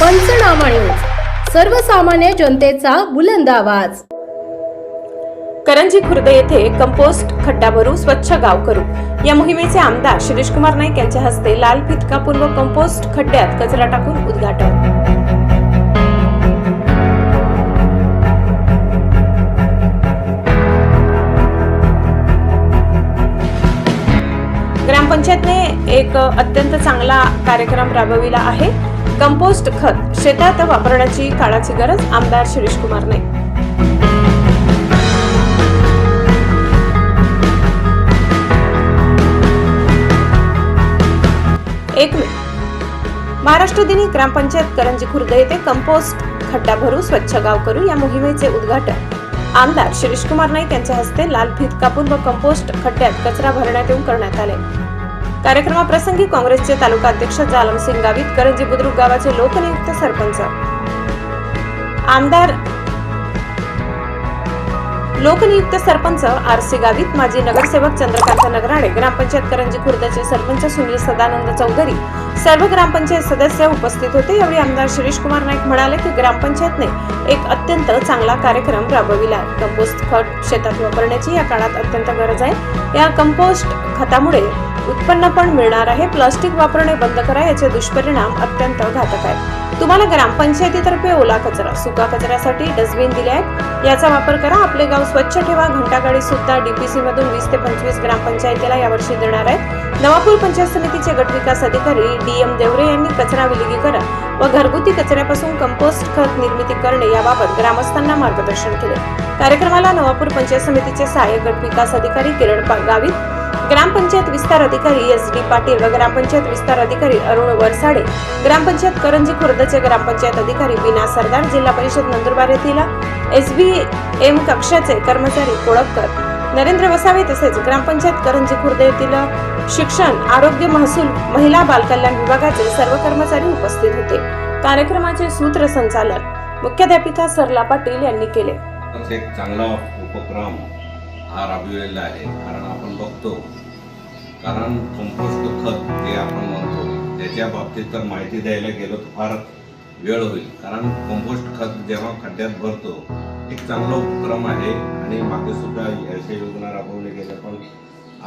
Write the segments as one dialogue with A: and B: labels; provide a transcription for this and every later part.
A: पंचनामा न्यूज. सर्वसामान्य जनतेचा बुलंद आवाज.
B: करंजी खुर्द येथे कंपोस्ट खड्डा भरू स्वच्छ गाव करू या मोहिमेचे आमदार शिरीष कुमार नाईक यांच्या हस्ते लाल फितकापूर्व कंपोस्ट खड्ड्यात कचरा टाकून उद्घाटन. ग्रामपंचायतने एक अत्यंत चांगला कार्यक्रम राबविला आहे. कंपोस्ट खत शेतात वापरण्याची काळाची गरज आमदार शिरीष कुमार नाईक एक महाराष्ट्र दिनी ग्रामपंचायत करंजी खुर्द येथे कंपोस्ट खड्डा भरू स्वच्छ गाव करू या मोहिमेचे उद्घाटन. आमदार शिरीष कुमार नाईक यांच्या हस्ते लाल फीत कापून व कंपोस्ट खड्ड्यात कचरा भरण्यात येऊन करण्यात आले. कार्यक्रमाप्रसंगी काँग्रेसचे तालुका अध्यक्ष जालमसिंग गावित करंजी बुद्रुक गावाचे लोकनियुक्त सरपंच. आमदार लोकनियुक्त सरपंच आर सी गावित माजी नगरसेवक चंद्रकांत नगराणे ग्रामपंचायत करंजी खुर्दचे सरपंच सुनील सदानंद चौधरी सर्व ग्रामपंचायत सदस्य उपस्थित होते. यावेळी आमदार शिरीष कुमार नाईक म्हणाले की ग्रामपंचायतने एक अत्यंत चांगला कार्यक्रम राबविला. कंपोस्ट खत शेतात वापरण्याची या काळात अत्यंत गरज आहे. या कंपोस्ट खतामुळे उत्पन्न पण मिळणार आहे. प्लास्टिक वापरणे बंद करा याचे दुष्परिणाम अत्यंत घातक आहेत. तुम्हाला ग्रामपंचायतीतर्फे ओला कचरा सुका कचऱ्यासाठी डस्टबिन दिले आहेत. याचा वापर करा. आपले गाव स्वच्छ ठेवा. घंटागाडी सुद्धा डीपीसी मधून वीस ते पंचवीस ग्रामपंचायतीला यावर्षी देणार आहेत. नवापूर पंचायत समितीचे गटविकास अधिकारी डी एम देवरे यांनी कचरा विलगीकरण व घरगुती कचऱ्यापासून कंपोस्ट खत निर्मिती करणे याबाबत ग्रामस्थांना मार्गदर्शन केले. कार्यक्रमाला नवापूर पंचायत समितीचे सहाय्यक गटविकास अधिकारी किरण पा- गावित ग्रामपंचायत विस्तार अधिकारी एस डी पाटील व ग्रामपंचायत विस्तार अधिकारी अरुण वरसाडे ग्रामपंचायत करंजी खुर्दचे ग्रामपंचायत अधिकारी विना सरदार जिल्हा परिषद नंदुरबार येथील एस बी एम कक्षाचे कर्मचारी कोळपकर नरेंद्र वसावे तसेच ग्रामपंचायत करंजी खुर्द येथील शिक्षण आरोग्य महसूल महिला बालकल्याण विभागाचे सर्व कर्मचारी उपस्थित होते. कार्यक्रमाचे सूत्रसंचालन मुख्याध्यापिका सरला पाटील यांनी केले.
C: एक चांगला उपक्रम हा राबविलेला आहे. कारण आपण बघतो कारण कंपोस्ट खत जे आपण म्हणतो त्याच्या बाबतीत तर माहिती द्यायला गेलो तर फार वेळ होईल. कारण कंपोस्ट खत जेव्हा खड्ड्यात भरतो एक चांगला उपक्रम आहे आणि मागे सुद्धा अशा योजना राबवल्या गेल्या पण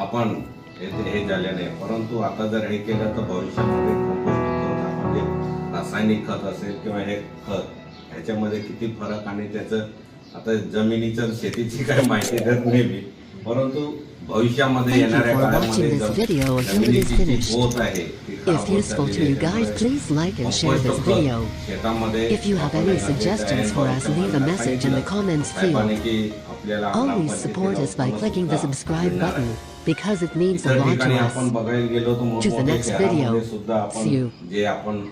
C: आपण हे हे झाले नाही. परंतु आता जर हे केलं तर भविष्यामध्ये कंपोस्ट खत आपण जे रासायनिक खत असेल किंवा हे खत ह्याच्यामध्ये किती फरक आणि त्याचं आता जमिनीचं शेतीची काय माहिती देत नाही मी परंतु भविष्यामध्ये
D: Thank you
C: येणाऱ्या
D: for
C: काळामध्ये
D: watching this
C: जर
D: video until it is
C: जमिनीची जी
D: finished.
C: पोत आहे ती खराब
D: If
C: होत
D: useful to
C: चाललेली
D: you
C: आहे.
D: guys, please like and share
C: compost
D: this
C: खत
D: video.
C: शेतामध्ये
D: If you have
C: वापरण्यात
D: any
C: येत
D: suggestions
C: आहे.
D: for us, leave a message in the
C: सांगितलं.
D: comments
C: साहेबांनी
D: field.
C: की आपल्याला
D: Always
C: ग्रामपंचायतीला
D: support us by
C: उत्पन्न
D: clicking the
C: सुद्धा
D: subscribe
C: मिळणार आहे.
D: button because it means a
C: इतर
D: lot
C: ठिकाणी
D: to
C: आपण
D: us.
C: बघायला गेलो तर
D: To the
C: मोठमोठ्या
D: next
C: शहरामध्ये
D: video.
C: सुद्धा
D: See you.
C: आपण जे आपण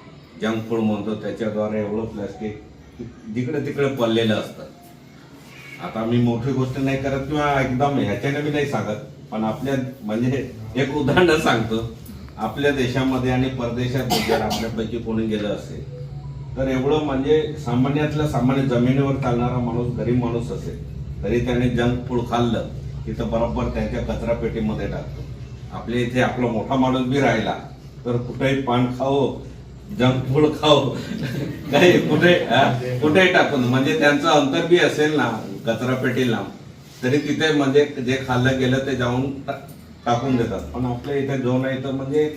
C: जंक फूड म्हणतो त्याच्याद्वारे एवढं प्लास्टिक जिकडे तिकडे पडलेलं असतं आता मी मोठी गोष्ट नाही करत किंवा एकदम ह्याच्याने मी नाही सांगत पण आपल्या म्हणजे एक उदाहरण सांगतो. आपल्या देशामध्ये आणि परदेशात जर आपल्यापैकी कोणी गेलं असेल तर एवढं म्हणजे सामान्यातल्या सामान्य जमिनीवर चालणारा माणूस गरीब माणूस असेल तरी त्याने जंक फूड खाल्लं की तर बरोबर त्यांच्या कचरा पेटीमध्ये टाकतो. आपल्या इथे आपला मोठा माणूस बी राहिला तर कुठेही पान खाओ जंक फूड खाओ काही कुठे कुठेही टाकून म्हणजे त्यांचं अंतर बी असेल ना कचरा पेटीला तरी तिथे म्हणजे जे खाल्लं गेलं ते जाऊन टाकून देतात. पण आपल्या इथे जो नाही तर म्हणजे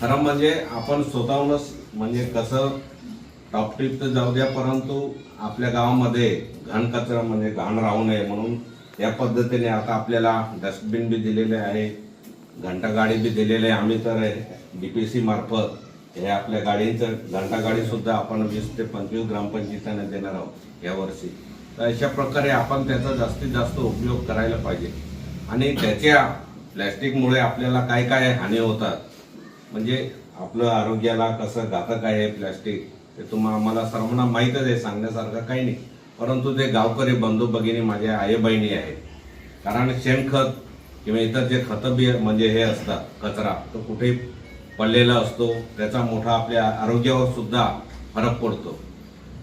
C: खरं म्हणजे आपण स्वतःहूनच म्हणजे कसं टॉपटीप तर जाऊ द्या परंतु आपल्या गावामध्ये घाण कचरा म्हणजे घाण राहू नये म्हणून या पद्धतीने आता आपल्याला डस्टबिन बी दिलेले आहे घंटागाडी बी दिलेली आहे. आम्ही तर डीपीसी मार्फत हे आपल्या गाडीचं घंटागाडीसुद्धा आपण वीस ते पंचवीस ग्रामपंचायतींना देणार आहोत यावर्षी अशा प्रकारे आपण त्याचा जास्तीत जास्त उपयोग करायला पाहिजे. आणि त्याच्या प्लॅस्टिकमुळे आपल्याला काय काय हानी होतात म्हणजे आपलं आरोग्याला कसं घातक आहे प्लॅस्टिक ते तुम्हाला आम्हाला सर्वांना माहीतच आहे सांगण्यासारखं काही नाही. परंतु ते गावकरी बंधू भगिनी माझ्या आई बहिणी आहेत. कारण शेणखत किंवा इतर जे खतं बी म्हणजे हे असतात कचरा तो कुठेही पडलेला असतो त्याचा मोठा आपल्या आरोग्यावर सुद्धा फरक पडतो.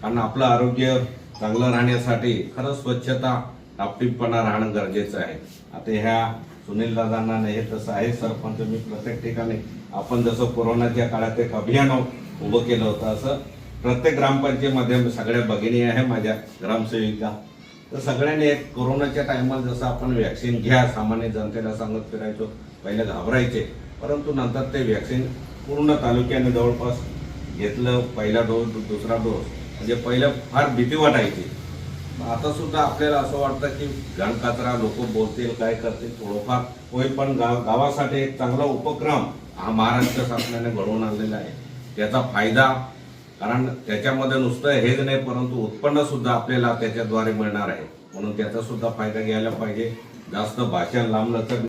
C: कारण आपलं आरोग्य चांगलं राहण्यासाठी खरंच स्वच्छता टापटीपणा राहणं गरजेचं आहे. आता ह्या सुनील दादांना नाही हे तसं आहे सरपंच मी प्रत्येक ठिकाणी आपण जसं कोरोनाच्या काळात एक अभियान उभं केलं होतं असं प्रत्येक ग्रामपंचायतीमध्ये सगळ्या भगिनी आहे माझ्या ग्रामसेविका. तर सगळ्यांनी एक कोरोनाच्या टायमाला जसं आपण व्हॅक्सिन घ्या सामान्य जनतेला सांगत फिरायचो पहिले घाबरायचे परंतु नंतर ते व्हॅक्सिन पूर्ण तालुक्याने जवळपास घेतलं पहिला डोस दुसरा डोस. म्हणजे पहिलं फार भीती वाटायची. आता सुद्धा आपल्याला असं वाटतं की घन कचरा लोक बोलतील काय करतील थोडंफार होईल. पण गाव गावासाठी एक चांगला उपक्रम हा महाराष्ट्र शासनाने घडवून आणलेला आहे. त्याचा फायदा कारण त्याच्यामध्ये नुसतं हेच नाही परंतु उत्पन्न सुद्धा आपल्याला त्याच्याद्वारे मिळणार आहे. म्हणून त्याचा सुद्धा फायदा घ्यायला पाहिजे. जास्त भाषण लांब तर